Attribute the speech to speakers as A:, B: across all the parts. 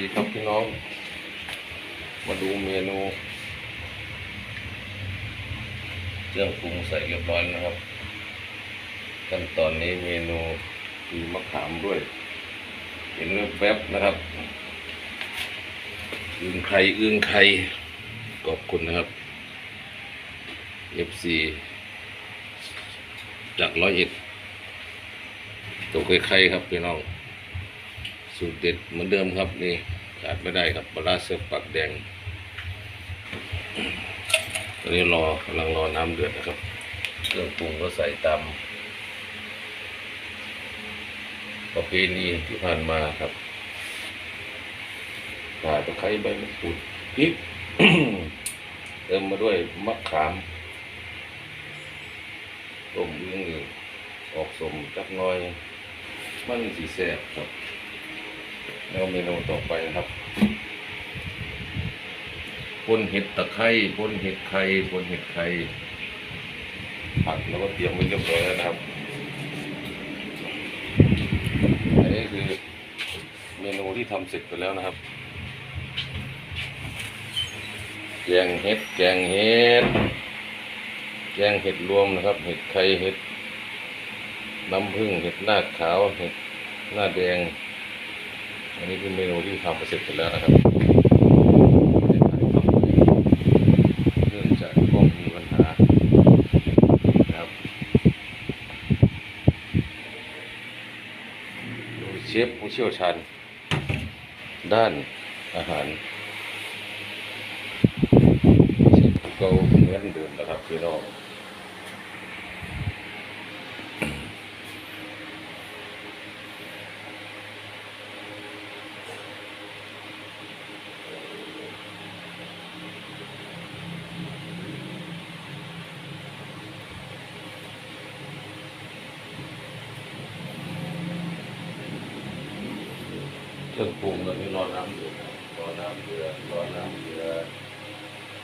A: ดีครับพี่น้อง มาดูเมนูเครื่องปรุงใส่เรียบร้อยนะครับ ขั้นตอนนี้เมนูคือมะขามด้วย เห็นแวบนะครับอึ่งไข่อึ่งไข่ขอบคุณนะครับ FC จากร้อยเอ็ดตัวไข่ครับพี่น้อง สูตรเด็ดเหมือนเดิมครับนี่ขาดไม่ได้ครับปลาร้าเสือปักแดงตอนนี้รอกำลังรอน้ำเดือดนะครับเครื่องปรุงก็ใส่ตามประเพณีที่ผ่านมาครับข่าตะไคร้ใบมะกรูดพริกเติมมาด้วยมะขามต้มเรื่องหนึ่งออกสมจักน้อย มันสีแซ่บครับ แล้วเมนูต่อไปนะครับปนเห็ดตะไคร้ปนเห็ดไข่ปนเห็ดไข่ผัดแล้วก็เตรียมไว้เรียบร้อยแล้วนะครับอันนี้คือเมนูที่ทำเสร็จไปแล้วนะครับ แกงเห็ด แกงเห็ด แกงเห็ดรวมนะครับ เห็ดไข่เห็ดน้ำผึ้งเห็ดหน้าขาว เห็ดหน้าแดง อันนี้คือเมนูที่ทำไปเสร็จไปแล้วนะครับเนื่องจากกล้องมีปัญหานะครับโดยเชฟผู้เชี่ยวชาญด้านอาหาร เชฟเก่าเหมือนเดิมนะครับพี่น้อง เค รื่องปรุงตอนนี้รอน้ำเดือดนะรอน้ำเดือดรอน้ำเดือด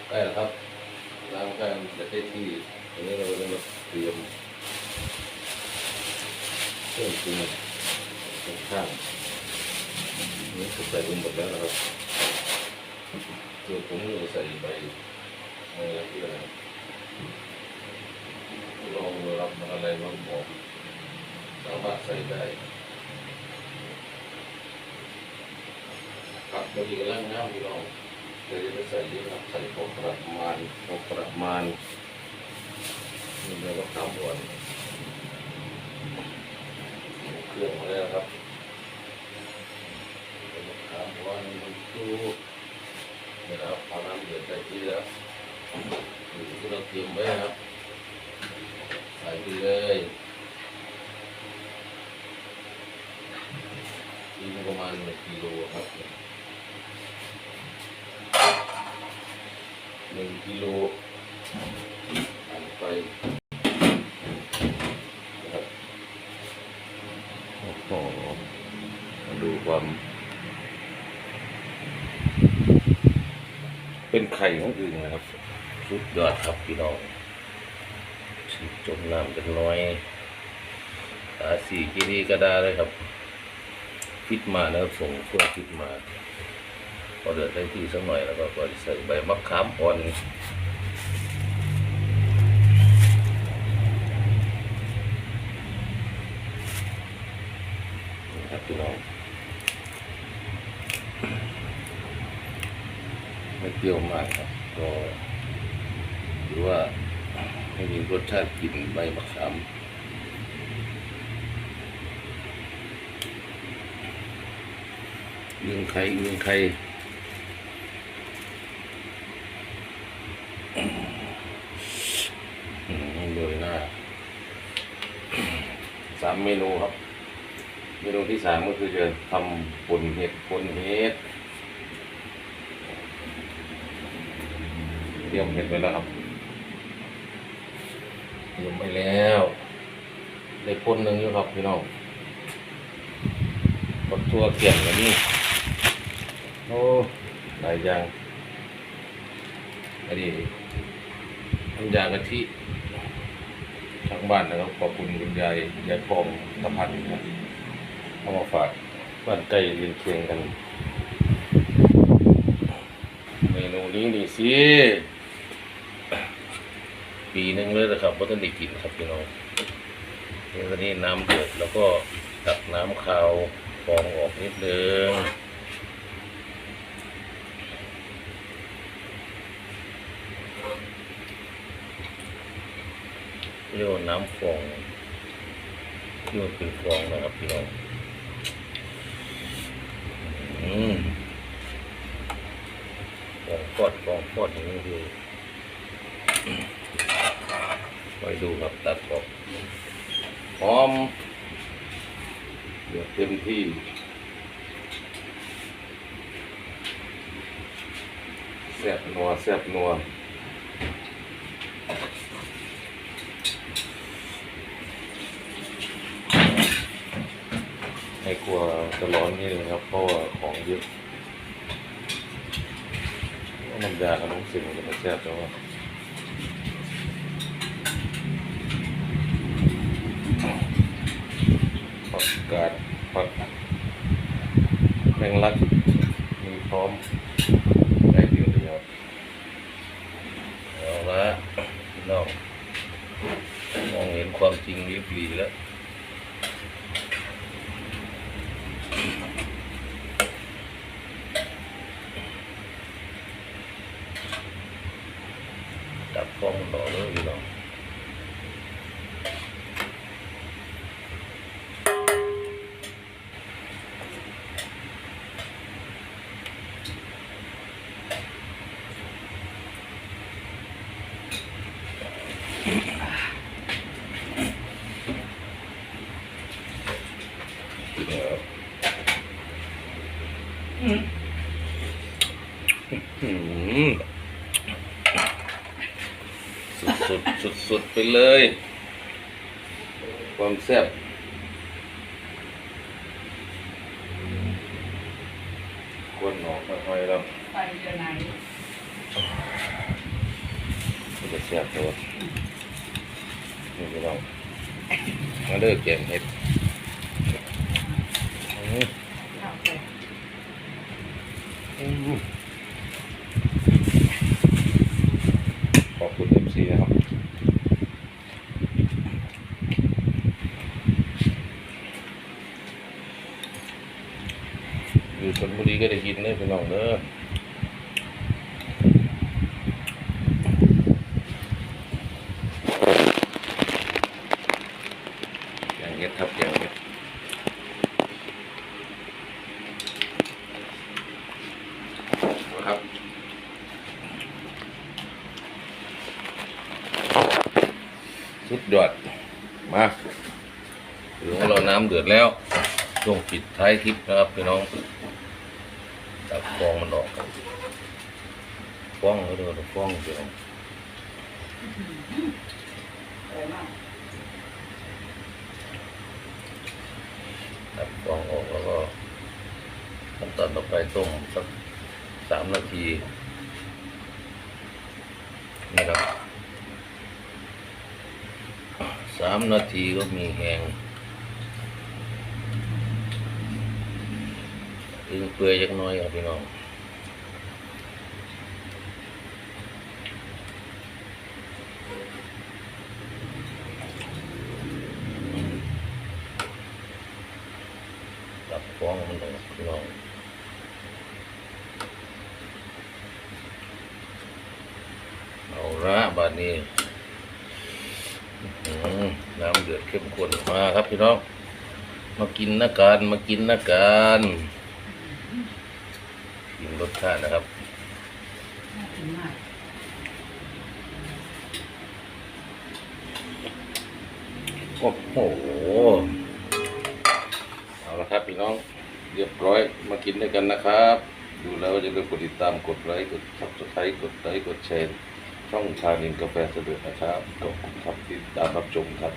A: ใกล้แล้วครับน้ำใกล้จะได้ที่ตอนนี้เราจะมาเตรียมเครื่องปรุงข้างๆนี่ก็ใส่ลงหมดแล้วนะครับส่วนผมก็ใส่ใบอะไรที่อะไรลองรับอะไรมางบอกสามารถใส่ได้ ครับบางทีก็ล้างน้ำพี่น้องเดี๋ยวจะไปใส่เยอะครับใส่พอประมาณพอประมาณนี่เราก็ทำก่อนเครื่องมาแล้วครับเราทำก่อนมันดูเดี๋ยวเราเอาน้ำเดือดใส่ที่แล้วนี่ที่เราเตรียมไว้ครับใส่ไปเลยนี่ประมาณหนึ่งกิโลครับ หนึ่งกิโลหั่นไปนะครับโอ้โหมาดูความ เป็นไข่ของอึ่งนะครับสุดยอดครับพี่น้องฉีดจมน้ำจักหน้อยตาสีกิรีก็ได้เลยครับฟิตมานะครับส่งเครื่องฟิตมา พอเดือดได้ที่สักหน่อยแล้วก็ก็ใส่ใบมะขามอ่อนนะครับพี่น้องไม่เปรี้ยวมากครับก็หรือว่าให้มีรสชาติกลิ่นใบมะขามยิงไข่ยิงไข่อืมโดยหน้าสาม เมนูครับ เมนูที่สามก็คือจะทำปุ่นเห็ดปุ่นเห็ดเตรียมเห็ดไว้แล้วครับเตรียมไว้แล้วได้ป่นหนึ่งอยู่ครับพี่น้องกดตัวเกี่ยงกันนี่โอ้หลายอย่างอันนี้น้ำยากะทิ ทางบ้านนะครับขอบคุณคุณยายยายปองตะพันธ์ครับเอามาฝากบ้านใกล้เรียนเคียงกัน เมนูนี้นี่สิปีนึงเลยนะครับว่าท่านได้กินครับพี่น้องนี่ตอนนี้น้ำเดือดแล้วก็ตักน้ำขาวฟองออกนิดนึง เรียกว่าน้ำฟองที่มันเป็นฟองนะครับพี่น้องอืมฟองฟอดฟองฟอดอย่างนี้คือไว้ดูครับตัดออกหอมเดือดเต็มที่แซ่บนัวแซ่บนัว ให้กลัวจะร้อนนี่เลยครับเพราะว่าของเยอะน้ำยาขนมสิ่งมันจะแซ่บแล้วอะผักกาดผักแมงลักมีพร้อมได้เดียวเดียวเอาละน้องมองเห็นความจริงรีบรีแล้ว ดับฟองต่อเลยพี่น้องเดี๋ยวอืม สุดสุดสุดสุดไปเลย ความแซ่บกวนหนอกค่อยๆแล้ว
B: ไปเดือนไหน
A: จะแซ่บตัวนี่พี่น้องมาเลิกแกงเห็ด
B: ข
A: อบคุณเอ็มซีนะครับอยู่ชนบุรีก็ได้ยินเนี่ยพี่น้องเด้ออย่างเงี้ยครับอย่างเงี้ยครับ สุดยอด มาถึงเราน้ำเดือดแล้วช่วงปิดท้ายคลิปนะครับพี่น้องตักฟองมันออกฟองก็เดี๋ยวฟองเดี๋ยว
B: ไปมาก
A: ตักฟองออกแล้วก็ขั้นตอนต่อไปต้มสักสามนาทีนะครับสามนาทีก็มีแหงถึงเปื่อยจักน้อยครับพี่น้องตับฟ้องมันลงพี่น้องเอาละบาดนี้ น้ำเดือดเข้มข้นมาครับพี่น้อง มากินนะกันมากินนะกันกินรสชาตินะครับ
B: น่ากินมาก
A: โอ้โหเอาละครับพี่น้องเรียบร้อยมากินด้วยกันนะครับ ดูแล้วอย่าลืมกดติดตามกดไลค์กดซับสไครต์กดไลค์กดแชร์ ช่องชาลินกาแฟสะดวกนะครับขอบคุณครับที่ติดตามรับชมครับ